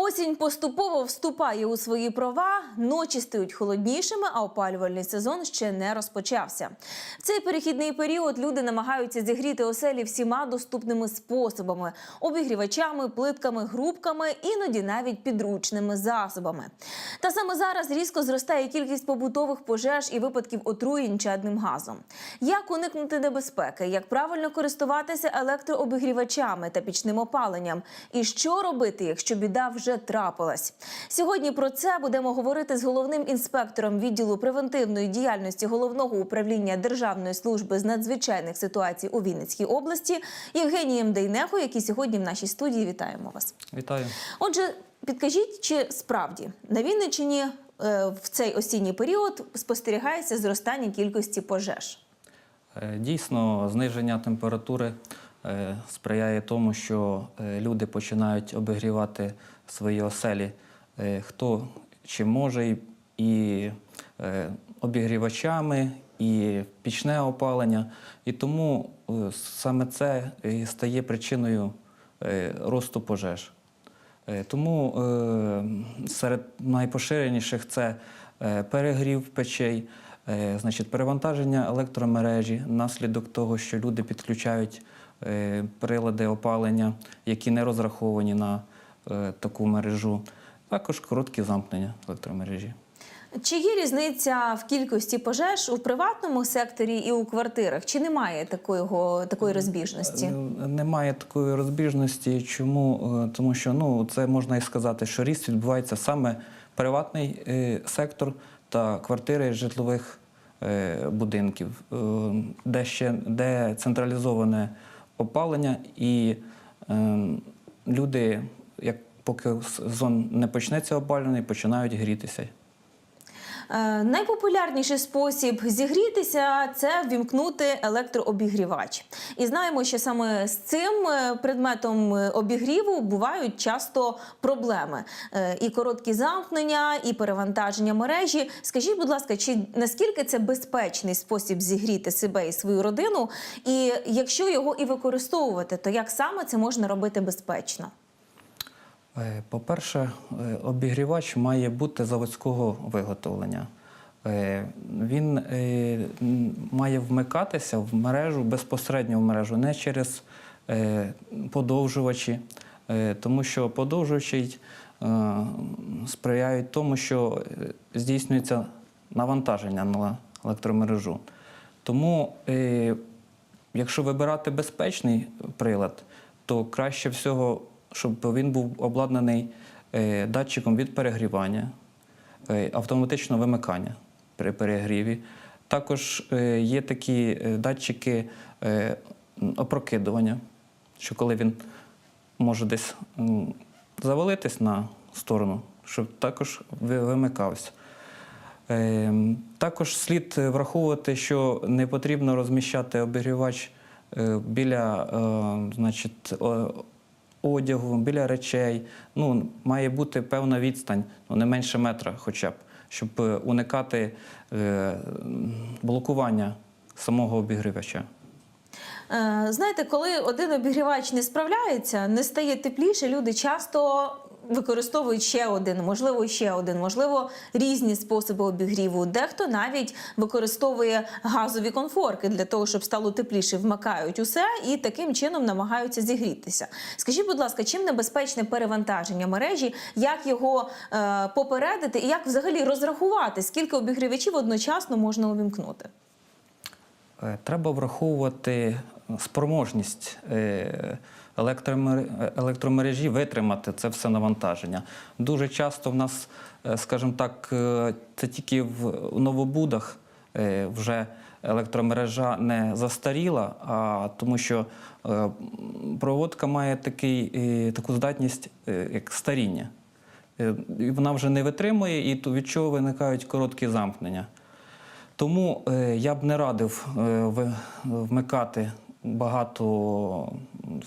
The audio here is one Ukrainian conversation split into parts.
Осінь поступово вступає у свої права, ночі стають холоднішими, а опалювальний сезон ще не розпочався. В цей перехідний період люди намагаються зігріти оселі всіма доступними способами: обігрівачами, плитками, грубками, іноді навіть підручними засобами. Та саме зараз різко зростає кількість побутових пожеж і випадків отруєнь чадним газом. Як уникнути небезпеки, як правильно користуватися електрообігрівачами та пічним опаленням, і що робити, якщо біда вже трапилась? Сьогодні про це будемо говорити з головним інспектором відділу превентивної діяльності головного управління Державної служби з надзвичайних ситуацій у Вінницькій області Євгенієм Дейнехо, який сьогодні в нашій студії. Вітаємо вас. Вітаю. Отже, підкажіть, чи справді на Вінниччині е, в цей осінній період спостерігається зростання кількості пожеж? Е, Дійсно, зниження температури е, сприяє тому, що люди починають обігрівати свої оселі, е, хто чим може, і- е, обігрівачами, і пічне опалення. І тому е, саме це стає причиною росту пожеж. Тому серед найпоширеніших це перегрів печей, значить, перевантаження електромережі внаслідок того, що люди підключають прилади опалення, які не розраховані на таку мережу, також короткі замкнення електромережі. Чи є різниця в кількості пожеж у приватному секторі і у квартирах? Чи немає такого, такої розбіжності? Е, Немає такої розбіжності. Чому? Е, Тому що ну, це можна і сказати, що ріст відбувається саме приватний е, сектор та квартири житлових е, будинків, е, де ще де централізоване опалення, і е, люди, як поки сезон не почнеться опалюваний, починають грітися. Е, Найпопулярніший спосіб зігрітися це ввімкнути електрообігрівач. І знаємо, що саме з цим е, предметом е, обігріву бувають часто проблеми: і короткі замкнення, і перевантаження мережі. Скажіть, будь ласка, чи наскільки це безпечний спосіб зігріти себе і свою родину? І якщо його і використовувати, то як саме це можна робити безпечно? Е, По-перше, е, обігрівач має бути заводського виготовлення. Е, Він має вмикатися в мережу безпосередньо в мережу, не через подовжувачі, тому що подовжувачі сприяють тому, що здійснюється навантаження на електромережу. Тому, якщо вибирати безпечний прилад, то краще всього, щоб він був обладнаний е, датчиком від перегрівання, е, автоматичного вимикання при перегріві. Також е, є такі датчики опрокидування, що коли він може десь завалитись на сторону, щоб також вимикався. Ем, Також слід враховувати, що не потрібно розміщати обігрівач біля значить, одягу, біля речей. Ну, має бути певна відстань, ну, не менше метра хоча б, щоб е, уникати е, блокування самого обігрівача. Е, Знаєте, коли один обігрівач не справляється, не стає тепліше, люди часто використовують ще один, можливо, ще один, можливо, різні способи обігріву. Дехто навіть використовує газові конфорки для того, щоб стало тепліше, вмикають усе і таким чином намагаються зігрітися. Скажіть, будь ласка, чим небезпечне перевантаження мережі, як його е, попередити і як взагалі розрахувати, скільки обігрівачів одночасно можна увімкнути? Е, Треба враховувати спроможність е, електромережі витримати це все навантаження. Дуже часто в нас, е, скажімо так, е, це тільки в новобудах вже електромережа не застаріла, а тому що проводка має такий, таку здатність, як старіння. Вона вже не витримує, і від чого виникають короткі замкнення. Тому я б не радив вмикати багато,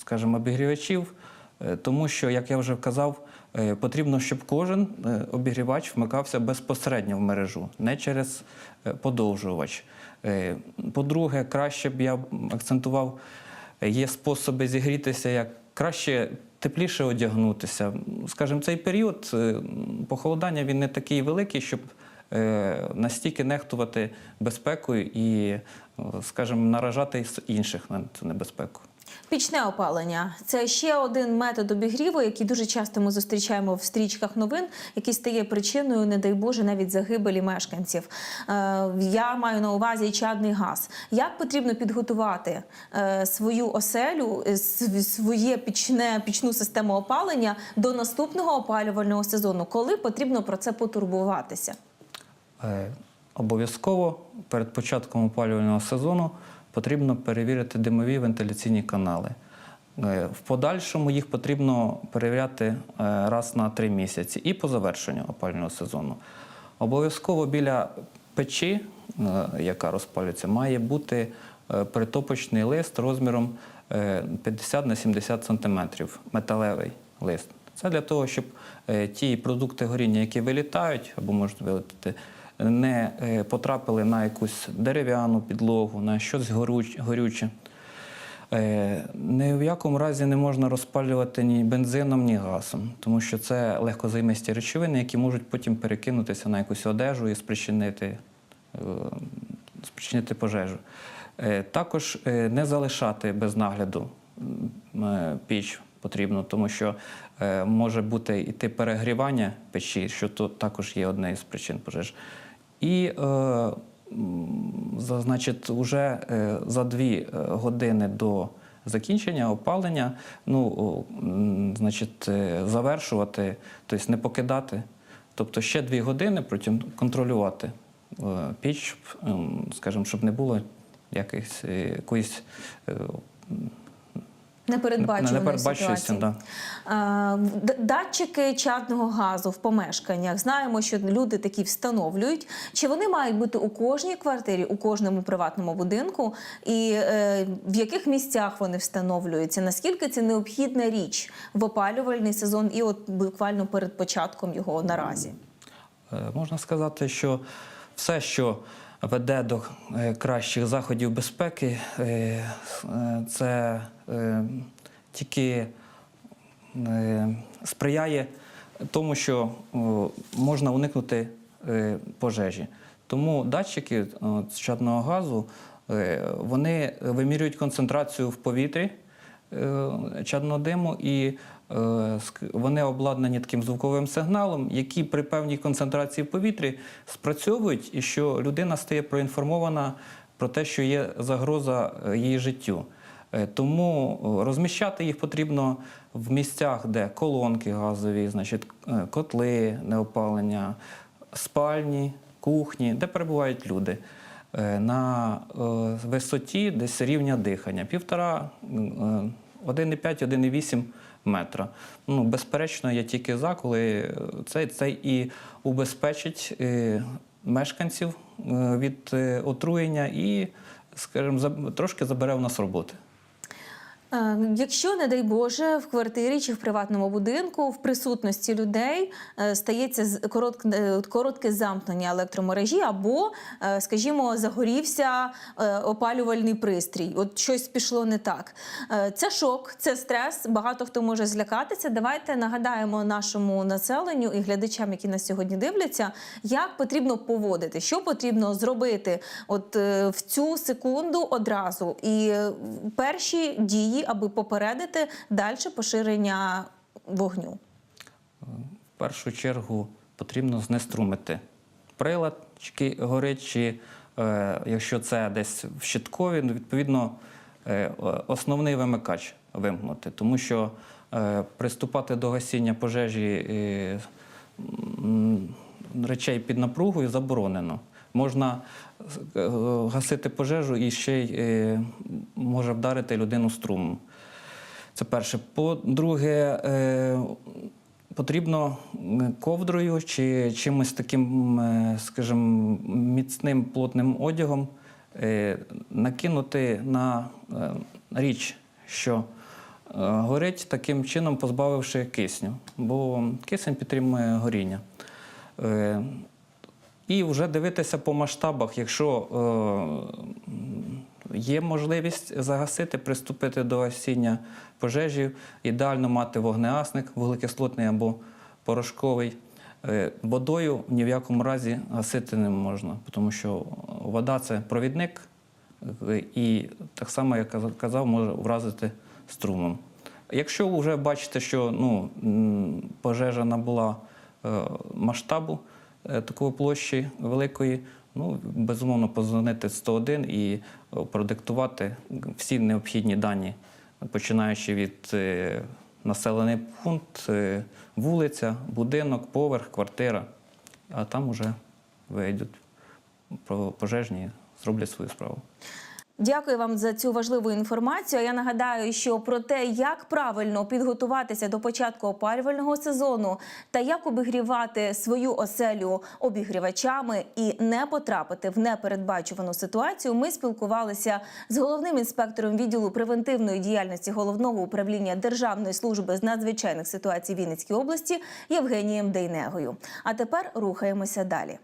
скажімо, обігрівачів, е, тому що, як я вже вказав, е, потрібно, щоб кожен е, обігрівач вмикався безпосередньо в мережу, не через подовжувач. По-друге, краще б я акцентував, є способи зігрітися як краще тепліше одягнутися. Скажімо, цей період похолодання він не такий великий, щоб настільки нехтувати безпекою і, е, скажімо, наражати інших на цю небезпеку. Пічне опалення це ще один метод обігріву, який дуже часто ми зустрічаємо в стрічках новин, який стає причиною, не дай Боже, навіть загибелі мешканців. Е, я маю на увазі чадний газ. Як потрібно підготувати е, свою оселю, е, своє пічне пічну систему опалення до наступного опалювального сезону? Коли потрібно про це потурбуватися? Е, Обов'язково перед початком опалювального сезону потрібно перевірити димові вентиляційні канали. Е, В подальшому їх потрібно перевіряти е, раз на три місяці і по завершенню опалювального сезону. Обов'язково біля печі, яка розпалюється, має бути притопочний лист розміром е, 50 на 70 сантиметрів, металевий лист. Це для того, щоб ті продукти горіння, які вилітають або можуть вилетіти, не е, потрапили на якусь дерев'яну підлогу, на щось горюче. Е, Ні в якому разі не можна розпалювати ні бензином, ні газом, тому що це легкозаймисті речовини, які можуть потім перекинутися на якусь одежу і спричинити, е, спричинити пожежу. Також не залишати без нагляду піч потрібно, тому що може бути іти перегрівання печі, що то також є одне із причин пожеж. І е, значить, уже е, за дві е, години до закінчення опалення, ну, значить, е, завершувати, тобто не покидати. Тобто ще дві години протягом контролювати піч, ем, скажімо, щоб не було якихось, якоїсь Непередбачуваної ситуації. да. Датчики чадного газу в помешканнях знаємо, що люди такі встановлюють. Чи вони мають бути у кожній квартирі, у кожному приватному будинку, і е, в яких місцях вони встановлюються? Наскільки це необхідна річ в опалювальний сезон, і от буквально перед початком його наразі? Е, Можна сказати, що все, що веде до е, кращих заходів безпеки, е, е, це тільки сприяє тому, що можна уникнути пожежі. Тому датчики з чадного газу вони вимірюють концентрацію в повітрі е, чадного диму, і е, вони обладнані таким звуковим сигналом, які при певній концентрації в повітрі спрацьовують, і що людина стає проінформована про те, що є загроза е, її життю. Тому розміщати їх потрібно в місцях, де колонки газові, значить, котли неопалення, спальні, кухні, де перебувають люди. Е, На е, висоті десь рівня дихання півтора, е, 1,5-1,8 метра. Ну, безперечно, я тільки за, коли це, це і убезпечить е, мешканців е, від е, отруєння і, скажімо, трошки забере в нас роботи. Е, Якщо, не дай Боже, в квартирі чи в приватному будинку в присутності людей е, стається з- коротк- е, коротке замкнення електромережі, або, е, скажімо, загорівся опалювальний пристрій, от щось пішло не так. Це шок, це стрес. Багато хто може злякатися. Давайте нагадаємо нашому населенню і глядачам, які нас сьогодні дивляться, як потрібно поводити, що потрібно зробити от в цю секунду одразу. І перші дії, аби попередити далі поширення вогню. В першу чергу потрібно знеструмити прилад, який горить, чи е, якщо це десь в щиткові, ну, відповідно е, основний вимикач вимкнути. Тому що е, приступати до гасіння пожежі речей під напругою заборонено. Можна гасити пожежу і ще й може вдарити людину струмом. Це перше. По-друге, е, потрібно ковдрою чи чимось таким, е, скажімо, міцним плотним одягом е, накинути на е, річ, що е, горить таким чином, позбавивши кисню, бо кисень підтримує горіння. Е, І вже дивитися по масштабах, якщо е, є можливість загасити, приступити до гасіння пожежі. Ідеально мати вогнеасник, вуглекислотний або порошковий. Е, Водою ні в якому разі гасити не можна, тому що вода це провідник, е, і так само, як казав, може вразити струмом. Якщо вже бачите, що ну, пожежа набула е, масштабу такої площі великої, ну, безумовно, позвонити 101 і е, продиктувати всі необхідні дані, починаючи від е, населений пункт, е, вулиця, будинок, поверх, квартира, а там вже вийдуть пожежні, зроблять свою справу. Дякую вам за цю важливу інформацію. Я нагадаю, що про те, як правильно підготуватися до початку опалювального сезону та як обігрівати свою оселю обігрівачами і не потрапити в непередбачувану ситуацію, ми спілкувалися з головним інспектором відділу превентивної діяльності головного управління Державної служби з надзвичайних ситуацій Вінницької області Євгенієм Дейнегою. А тепер рухаємося далі.